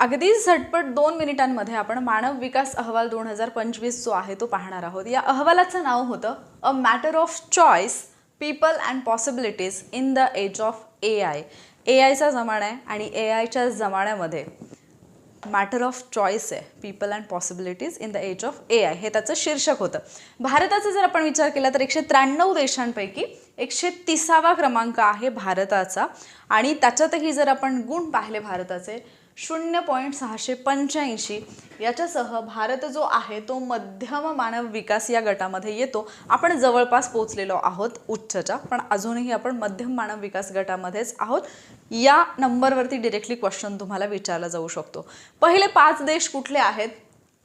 अगदी झटपट दोन मिनिटांमध्ये आपण मानव विकास अहवाल दोन हजार पंचवीस जो आहे तो पाहणार आहोत. या अहवालाचं नाव होतं a matter of choice people and possibilities in the age of A I A आयचा जमाना आहे आणि ए आयच्या जमान्यामध्ये मॅटर ऑफ चॉईस आहे people and possibilities in the age of A I हे त्याचं शीर्षक होतं. भारताचा जर आपण विचार केला तर एकशे त्र्याण्णव देशांपैकी एकशे तिसावा क्रमांक आहे भारताचा. आणि त्याच्यातही जर आपण गुण पाहिले भारताचे शून्य पॉईंट सहाशे पंच्याऐंशी. याच्यासह भारत जो आहे तो मध्यम मानव विकास या गटामध्ये येतो. आपण जवळपास पोचलेलो आहोत उच्चच्या पण अजूनही आपण मध्यम मानव विकास गटामध्येच आहोत. या नंबरवरती डिरेक्टली क्वेश्चन तुम्हाला विचारला जाऊ शकतो. पहिले पाच देश कुठले आहेत?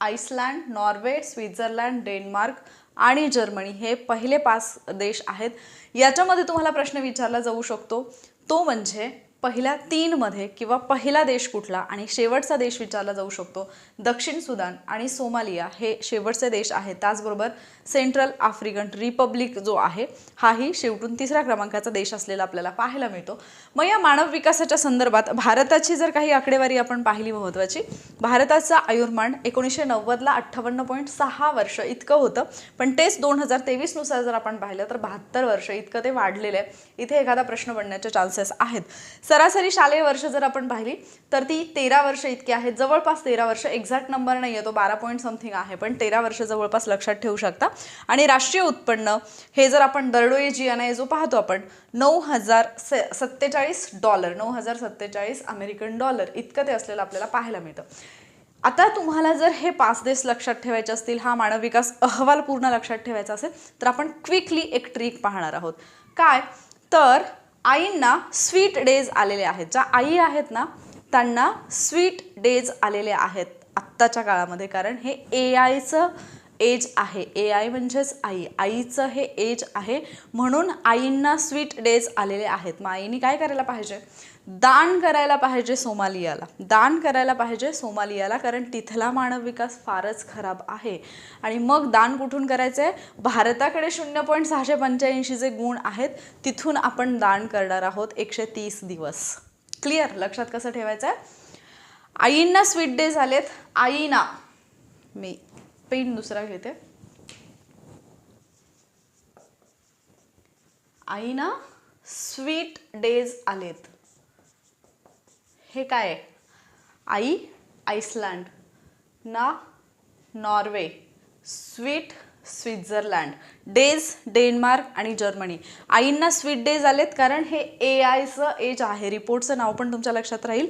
आईसलँड नॉर्वे स्वित्झर्लँड डेन्मार्क आणि जर्मनी हे पहिले पाच देश आहेत. याच्यामध्ये तुम्हाला प्रश्न विचारला जाऊ शकतो. तो म्हणजे पहिल्या तीनमध्ये किंवा पहिला देश कुठला आणि शेवटचा देश विचारला जाऊ शकतो दक्षिण सुदान आणि सोमालिया हे शेवटचे देश आहेत. त्याचबरोबर सेंट्रल आफ्रिकन रिपब्लिक जो आहे हाही शेवटून तिसऱ्या क्रमांकाचा देश असलेला आपल्याला पाहायला मिळतो. मग या मानव विकासाच्या संदर्भात भारताची जर काही आकडेवारी आपण पाहिली महत्त्वाची भारताचा आयुर्मान एकोणीसशे नव्वदला अठ्ठावन्न पॉईंट सहा वर्ष इतकं होतं. पण तेच दोन हजार तेवीसनुसार जर आपण पाहिलं तर बहात्तर वर्ष इतकं ते वाढलेलं आहे. इथे एखादा प्रश्न बनण्याचे चान्सेस आहेत. सरासरी शालेय वर्ष जर आपण पाहिली तर ती तेरा वर्ष इतकी आहेत. जवळपास तेरा वर्ष एक्झॅक्ट नंबर नाही आहे तो बारा पॉईंट समथिंग आहे पण तेरा वर्ष जवळपास लक्षात ठेवू शकता. आणि राष्ट्रीय उत्पन्न हे जर आपण दरडोई जी एन आय जो पाहतो आपण नऊ हजार से सत्तेचाळीस डॉलर नऊ हजार सत्तेचाळीस अमेरिकन डॉलर इतकं ते असलेलं आपल्याला पाहायला मिळतं. आता तुम्हाला जर हे पाच देश लक्षात ठेवायचे असतील हा मानव विकास अहवाल पूर्ण लक्षात ठेवायचा असेल तर आपण क्विकली एक ट्रिक पाहणार आहोत. काय? तर आईंना स्वीट डेज आलेले आहेत. ज्या आई आहेत ना त्यांना स्वीट डेज आलेले आहेत आत्ताच्या काळामध्ये. कारण हे ए आयचं एज आहे. ए आय म्हणजेच आई. आईचं हे एज आहे. म्हणून आईंना स्वीट डेज आलेले आहेत. मग आईने काय करायला पाहिजे? दान करायला पाहिजे सोमालियाला. दान करायला पाहिजे सोमालियाला कारण तिथला मानव विकास फारच खराब आहे. आणि मग दान कुठून करायचं आहे भारताकडे शून्य पॉईंट सहाशे पंच्याऐंशी जे गुण आहेत तिथून आपण दान करणार आहोत एकशे तीस दिवस. क्लिअर लक्षात कसं ठेवायचं आहे आईंना स्वीट डेज आलेत. आईना मी पेन दुसरा घेते. आईना स्वीट डेज आलेत. हे काय? आहे आई आईसलँड ना Norway. Sweet Switzerland. Days Denmark आणि जर्मनी. आईंना स्वीट डेज आलेत कारण हे ए आयचं एज आहे. रिपोर्टचं नाव पण तुमच्या लक्षात राहील.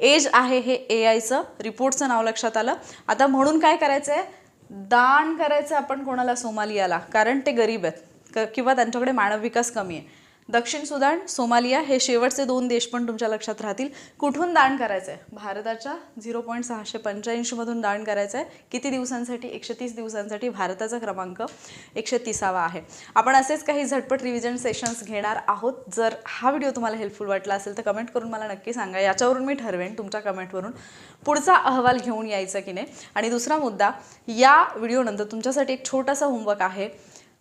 एज आहे हे ए आयचं. रिपोर्टचं नाव लक्षात आलं. आता म्हणून काय करायचं आहे दान करायचं आपण कोणाला सोमालियाला? कारण ते गरीब आहेत. क किंवा त्यांच्याकडे मानव विकास कमी आहे. दक्षिण सुदान सोमालिया हे शेवटचे दोन देश पण तुमच्या लक्षात राहतील. कुठून दान करायचं आहे भारताच्या झिरो पॉईंट सहाशे पंच्याऐंशीमधून दान करायचं आहे किती दिवसांसाठी? एकशे तीस दिवसांसाठी भारताचा क्रमांक एकशे तिसावा आहे. आपण असेच काही झटपट रिव्हिजन सेशन्स घेणार आहोत. जर हा व्हिडिओ तुम्हाला हेल्पफुल वाटला असेल तर कमेंट करून मला नक्की सांगा. याच्यावरून मी ठरवेन तुमच्या कमेंटवरून पुढचा अहवाल घेऊन यायचा की नाही. आणि दुसरा मुद्दा या व्हिडिओनंतर तुमच्यासाठी एक छोटासा होमवर्क आहे.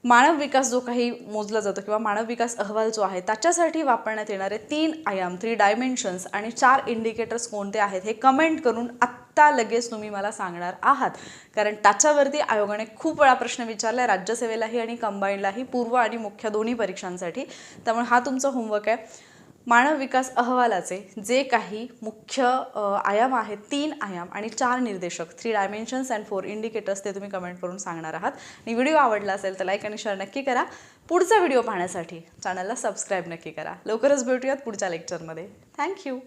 मानव विकास जो काही मोजला जातो किंवा मानव विकास अहवाल जो आहे त्याच्यासाठी वापरण्यात येणारे तीन आयाम थ्री डायमेन्शन्स आणि चार इंडिकेटर्स कोणते आहेत हे कमेंट करून आत्ता लगेच तुम्ही मला सांगणार आहात. कारण त्याच्यावरती आयोगाने खूप वेळा प्रश्न विचारला आहे राज्यसेवेलाही आणि कंबाईनलाही पूर्व आणि मुख्य दोन्ही परीक्षांसाठी. त्यामुळे हा तुमचा होमवर्क आहे. मानव विकास अहवालाचे जे काही मुख्य आयाम आहेत तीन आयाम आणि चार निर्देशक three dimensions and four indicators ते तुम्ही कमेंट करून सांगणार आहात. आणि व्हिडिओ आवडला असेल तर लाईक आणि शेअर नक्की करा. पुढचा व्हिडिओ पाहण्यासाठी चॅनलला सबस्क्राईब नक्की करा. लवकरच भेटूयात पुढच्या लेक्चरमध्ये थँक्यू